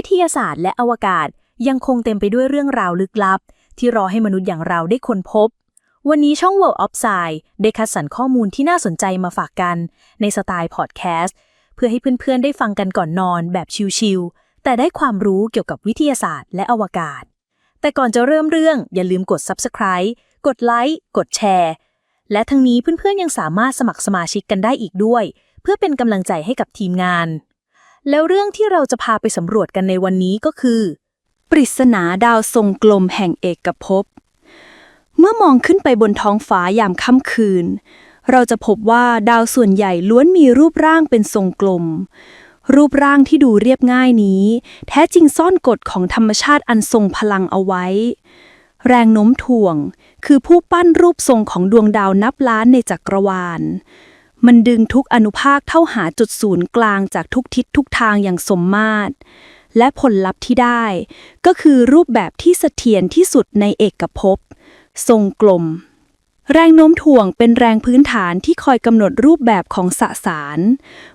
วิทยาศาสตร์และอวกาศยังคงเต็มไปด้วยเรื่องราวลึกลับ ที่รอให้มนุษย์อย่างเราได้ค้นพบ วันนี้ช่อง World of Science ได้คัดสรรข้อมูลที่น่าสนใจมาฝากกัน ในสไตล์พอดแคสต์เพื่อให้เพื่อนๆ ได้ฟังกันก่อนนอนแบบชิลๆ แต่ได้ความรู้เกี่ยวกับวิทยาศาสตร์และอวกาศ แต่ก่อนจะเริ่มเรื่องอย่าลืมกด Subscribe กดไลค์กดแชร์และทั้งนี้เพื่อนๆยังสามารถสมัครสมาชิกกันได้อีกด้วย เพื่อเป็นกำลังใจให้กับทีมงาน แล้วเรื่องที่เราจะพาไปสำรวจกันในวันนี้ก็คือ ปริศนาดาวทรงกลมแห่งเอกภพ เมื่อมองขึ้นไปบนท้องฟ้ายามค่ำคืน เราจะพบว่าดาวส่วนใหญ่ล้วนมีรูปร่างเป็นทรงกลม รูปร่างที่ดูเรียบง่ายนี้ แท้จริงซ่อนกฎของธรรมชาติอันทรงพลังเอาไว้ แรงโน้มถ่วง คือผู้ปั้นรูปทรงของดวงดาวนับล้านในจักรวาล มันดึงทุกอนุภาคเข้าหาจุดศูนย์กลางจากทุกทิศทุกทางอย่างสมมาตร และผลลัพธ์ที่ได้ ก็คือรูปแบบที่เสถียรที่สุดในเอกภพ ทรงกลม แรงโน้มถ่วงเป็นแรงพื้นฐานที่คอยกำหนดรูปแบบของสสาร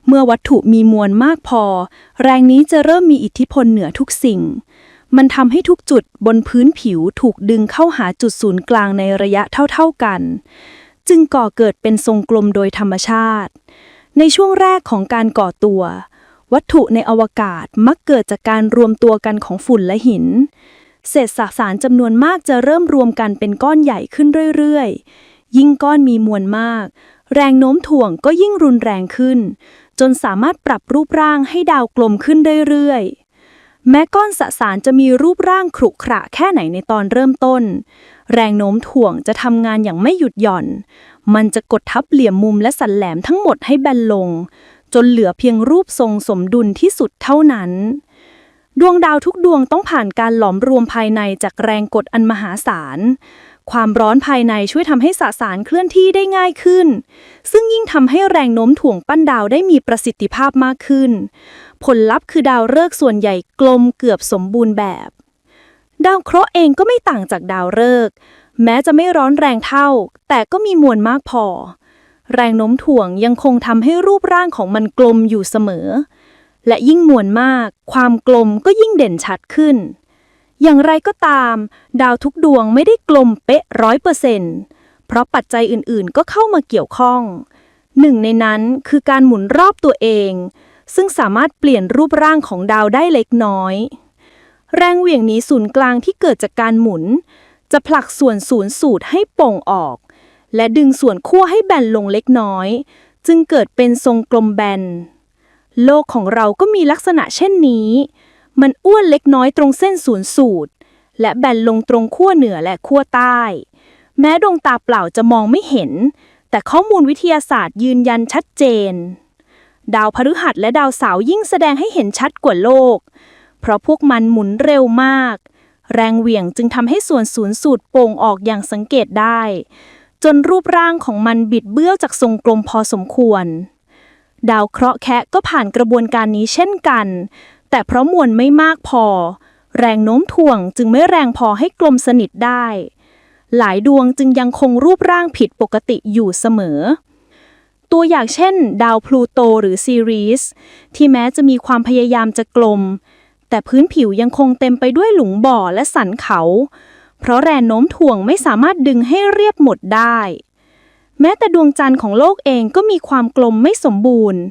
เมื่อวัตถุมีมวลมากพอ แรงนี้จะเริ่มมีอิทธิพลเหนือทุกสิ่งมันทำให้ทุกจุดบนพื้นผิวถูกดึงเข้าหาจุดศูนย์กลางในระยะเท่าๆกัน จึงก่อเกิดเป็นทรงกลมโดยธรรมชาติ ในช่วงแรกของการก่อตัว วัตถุในอวกาศมักเกิดจากการรวมตัวกันของฝุ่นและหิน เศษสสารจำนวนมากจะเริ่มรวมกันเป็นก้อนใหญ่ขึ้นเรื่อยๆ ยิ่งก้อนมีมวลมาก แรงโน้มถ่วงก็ยิ่งรุนแรงขึ้น จนสามารถปรับรูปร่างให้ดาวกลมขึ้นเรื่อยๆ แม้ก้อนสสารจะมีรูปร่างขรุขระแค่ไหนในตอนเริ่มต้น แรงโน้มถ่วงจะทำงานอย่างไม่หยุดหย่อน มันจะกดทับเหลี่ยมมุมและสันแหลมทั้งหมดให้แบนลง จนเหลือเพียงรูปทรงสมดุลที่สุดเท่านั้น ดวงดาวทุกดวงต้องผ่านการหลอมรวมภายในจากแรงกดอันมหาศาลความร้อนภายในช่วยทำให้สสารเคลื่อนที่ได้ง่ายขึ้น ซึ่งยิ่งทำให้แรงโน้มถ่วงปั้นดาวได้มีประสิทธิภาพมากขึ้น ผลลัพธ์คือดาวฤกษ์ส่วนใหญ่กลมเกือบสมบูรณ์แบบ ดาวเคราะห์เองก็ไม่ต่างจากดาวฤกษ์แม้จะไม่ร้อนแรงเท่า แต่ก็มีมวลมากพอ แรงโน้มถ่วงยังคงทำให้รูปร่างของมันกลมอยู่เสมอ และยิ่งมวลมาก ความกลมก็ยิ่งเด่นชัดขึ้น อย่างไรก็ตาม ดาวทุกดวงไม่ได้กลมเป๊ะร้อยเปอร์เซ็นต์เพราะปัจจัยอื่นๆ ก็เข้ามาเกี่ยวข้อง หนึ่งในนั้นคือการหมุนรอบตัวเอง ซึ่งสามารถเปลี่ยนรูปร่างของดาวได้เล็กน้อย แรงเหวี่ยงหนีศูนย์กลางที่เกิดจากการหมุน จะผลักส่วนศูนย์สูตรให้โป่งออก และดึงส่วนขั้วให้แบนลงเล็กน้อย จึงเกิดเป็นทรงกลมแบน โลกของเราก็มีลักษณะเช่นนี้ มันอ้วนเล็กน้อยตรงเส้นศูนย์สูตร และแบนลงตรงขั้วเหนือและขั้วใต้ แม้ดวงตาเปล่าจะมองไม่เห็นแต่ข้อมูลวิทยาศาสตร์ยืนยันชัดเจน ดาวพฤหัสและดาวเสาร์ยิ่งแสดงให้เห็นชัดกว่าโลก เพราะพวกมันหมุนเร็วมาก แรงเหวี่ยงจึงทำให้ส่วนศูนย์สูตรโป่งออกอย่างสังเกตได้ จนรูปร่างของมันบิดเบี้ยวจากทรงกลมพอสมควร ดาวเคราะห์แคะก็ผ่านกระบวนการนี้เช่นกัน แต่เพราะมวลไม่มากพอ แรงโน้มถ่วงจึงไม่แรงพอให้กลมสนิทได้ หลายดวงจึงยังคงรูปร่างผิดปกติอยู่เสมอ ตัวอย่างเช่น ดาวพลูโตหรือซีรีสที่แม้จะมีความพยายามจะกลม แต่พื้นผิวยังคงเต็มไปด้วยหลุมบ่อและสันเขา เพราะแรงโน้มถ่วงไม่สามารถดึงให้เรียบหมดได้ แม้แต่ดวงจันทร์ของโลกเองก็มีความกลมไม่สมบูรณ์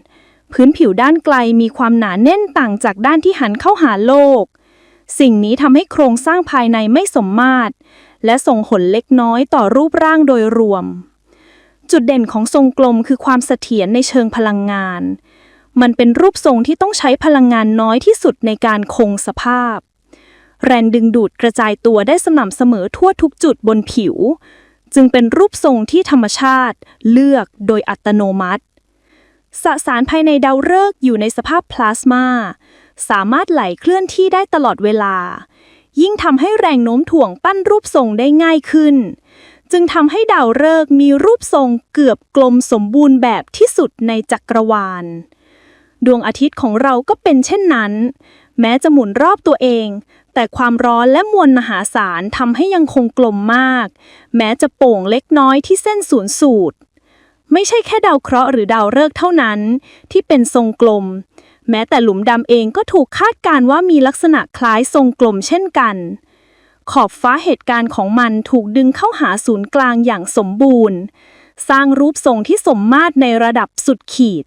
พื้นผิวด้านไกลมีความหนาแน่นต่างจากด้านที่หันเข้าหาโลก สิ่งนี้ทำให้โครงสร้างภายในไม่สมมาตร และส่งผลเล็กน้อยต่อรูปร่างโดยรวม จุดเด่นของทรงกลมคือความเสถียรในเชิงพลังงาน มันเป็นรูปทรงที่ต้องใช้พลังงานน้อยที่สุดในการคงสภาพ แรงดึงดูดกระจายตัวได้สม่ำเสมอทั่วทุกจุดบนผิว จึงเป็นรูปทรงที่ธรรมชาติ เลือกโดยอัตโนมัติ สสารภายในดาวฤกษ์อยู่ในสภาพพลาสมา สามารถไหลเคลื่อนที่ได้ตลอดเวลา ยิ่งทำให้แรงโน้มถ่วงปั้นรูปทรงได้ง่ายขึ้น จึงทำให้ดาวฤกษ์มีรูปทรงเกือบกลมสมบูรณ์แบบที่สุดในจักรวาล ดวงอาทิตย์ของเราก็เป็นเช่นนั้น แม้จะหมุนรอบตัวเอง แต่ความร้อนและมวลมหาศาลทำให้ยังคงกลมมาก แม้จะโป่งเล็กน้อยที่เส้นศูนย์สูตร ไม่ใช่แค่ดาวเคราะห์หรือดาวฤกษ์เท่านั้น ที่เป็นทรงกลม แม้แต่หลุมดำเองก็ถูกคาดการณ์ว่ามีลักษณะคล้ายทรงกลมเช่นกัน ขอบฟ้าเหตุการณ์ของมันถูกดึงเข้าหาศูนย์กลางอย่างสมบูรณ์ สร้างรูปทรงที่สมมาตรในระดับสุดขีด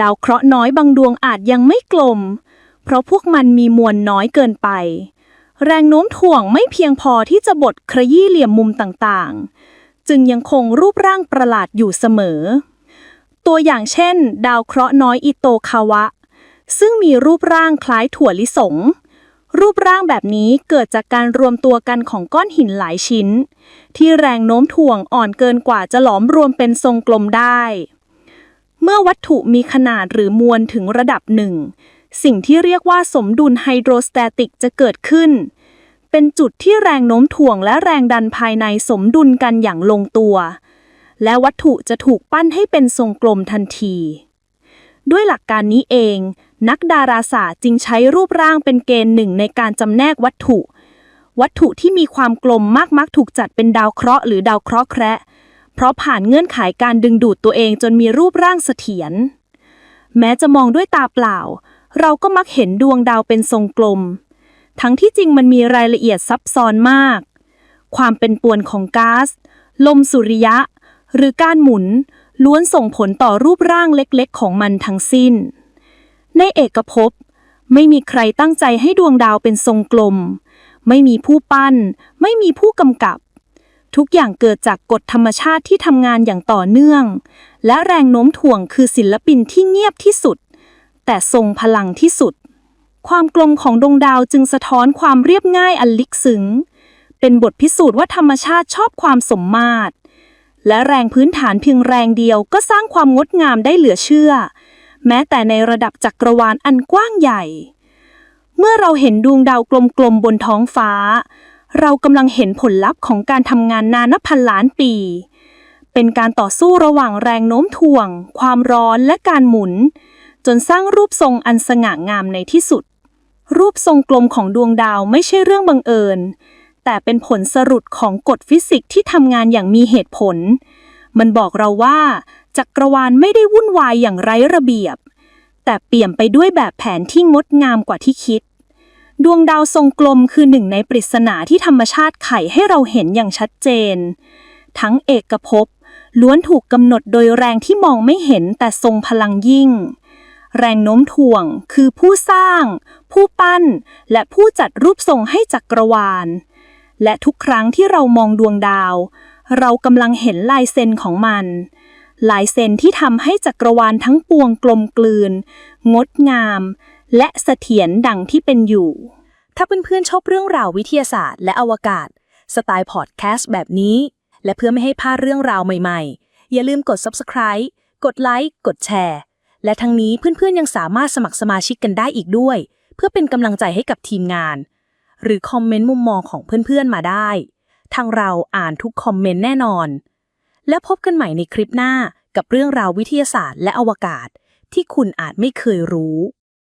ดาวเคราะห์น้อยบางดวงอาจยังไม่กลม เพราะพวกมันมีมวลน้อยเกินไป แรงโน้มถ่วงไม่เพียงพอที่จะบดขยี้เหลี่ยมมุมต่างๆ จึงยังคงรูปร่างประหลาดอยู่เสมอ ตัวอย่างเช่น ดาวเคราะห์น้อยอิโตคาวะ ซึ่งมีรูปร่างคล้ายถั่วลิสง รูปร่างแบบนี้เกิดจากการรวมตัวกันของก้อนหินหลายชิ้น ที่แรงโน้มถ่วงอ่อนเกินกว่าจะหลอมรวมเป็นทรงกลมได้ เมื่อวัตถุมีขนาดหรือมวลถึงระดับหนึ่ง สิ่งที่เรียกว่าสมดุลไฮโดรสแตติกจะเกิดขึ้น เป็นจุดที่แรงโน้มถ่วงและแรงดันภายในสมดุลกันอย่างลงตัว และวัตถุจะถูกปั้นให้เป็นทรงกลมทันที ด้วยหลักการนี้เอง นักดาราศาสตร์จึงใช้รูปร่างเป็นเกณฑ์หนึ่งในการจำแนกวัตถุ วัตถุที่มีความกลมมากมักถูกจัดเป็นดาวเคราะห์หรือดาวเคราะห์แคระเพราะผ่านเงื่อนไขการดึงดูดตัวเองจนมีรูปร่างเสถียรแม้จะมองด้วยตาเปล่า เราก็มักเห็นดวงดาวเป็นทรงกลม ทั้งที่จริงมันมีรายละเอียดซับซ้อนมาก ความเป็นปวนของก๊าซลมสุริยะ หรือการหมุน ล้วนส่งผลต่อรูปร่างเล็กๆ ของมันทั้งสิ้น ในเอกภพไม่มีใครตั้งใจให้ดวงดาวเป็นทรงกลม ไม่มีผู้ปั้น ไม่มีผู้กำกับ ทุกอย่างเกิดจากกฎธรรมชาติที่ทำงานอย่างต่อเนื่อง และแรงโน้มถ่วงคือศิลปินที่เงียบที่สุด แต่ทรงพลังที่สุด ความกลมของดวงดาวจึงสะท้อนความเรียบง่ายอันลึกซึ้ง เป็นบทพิสูจน์ว่าธรรมชาติชอบความสมมาตร และแรงพื้นฐานเพียงแรงเดียวก็สร้างความงดงามได้เหลือเชื่อ แม้แต่ในระดับจักรวาลอันกว้างใหญ่ เมื่อเราเห็นดวงดาวกลมๆบนท้องฟ้า เรากำลังเห็นผลลัพธ์ของการทำงานนานนับพันล้านปี เป็นการต่อสู้ระหว่างแรงโน้มถ่วง ความร้อนและการหมุน จนสร้างรูปทรงอันสง่างามในที่สุด รูปทรงกลมของดวงดาวไม่ใช่เรื่องบังเอิญ แต่เป็นผลสรุปของกฎฟิสิกส์ที่ทำงานอย่างมีเหตุผล มันบอกเราว่า จักรวาลไม่ได้วุ่นวายอย่างไร้ระเบียบ แต่เปี่ยมไปด้วยแบบแผนที่งดงามกว่าที่คิด ดวงดาวทรงกลมคือหนึ่งในปริศนาที่ธรรมชาติไขให้เราเห็นอย่างชัดเจน ทั้งเอกภพล้วนถูกกำหนดโดยแรงที่มองไม่เห็นแต่ทรงพลังยิ่ง แรงโน้มถ่วงคือผู้สร้าง ผู้ปั้น และผู้จัดรูปทรงให้จักรวาล และทุกครั้งที่เรามองดวงดาว เรากำลังเห็นลายเซ็นของมัน ลายเซ็นที่ทำให้จักรวาลทั้งปวงกลมกลืน งดงาม และเสถียรดังที่เป็นอยู่ ถ้าเพื่อนๆชอบเรื่องราววิทยาศาสตร์และอวกาศ สไตล์พอดแคสต์แบบนี้ และเพื่อไม่ให้พลาดเรื่องราวใหม่ๆ อย่าลืมกด subscribe กดไลค์กดแชร์ และทั้งนี้เพื่อนๆยังสามารถสมัครสมาชิกกันได้อีกด้วย เพื่อเป็นกำลังใจให้กับทีมงาน หรือคอมเมนต์มุมมองของเพื่อนๆมาได้ ทางเราอ่านทุกคอมเมนต์แน่นอน และพบกันใหม่ในคลิปหน้ากับเรื่องราววิทยาศาสตร์และอวกาศที่คุณอาจไม่เคยรู้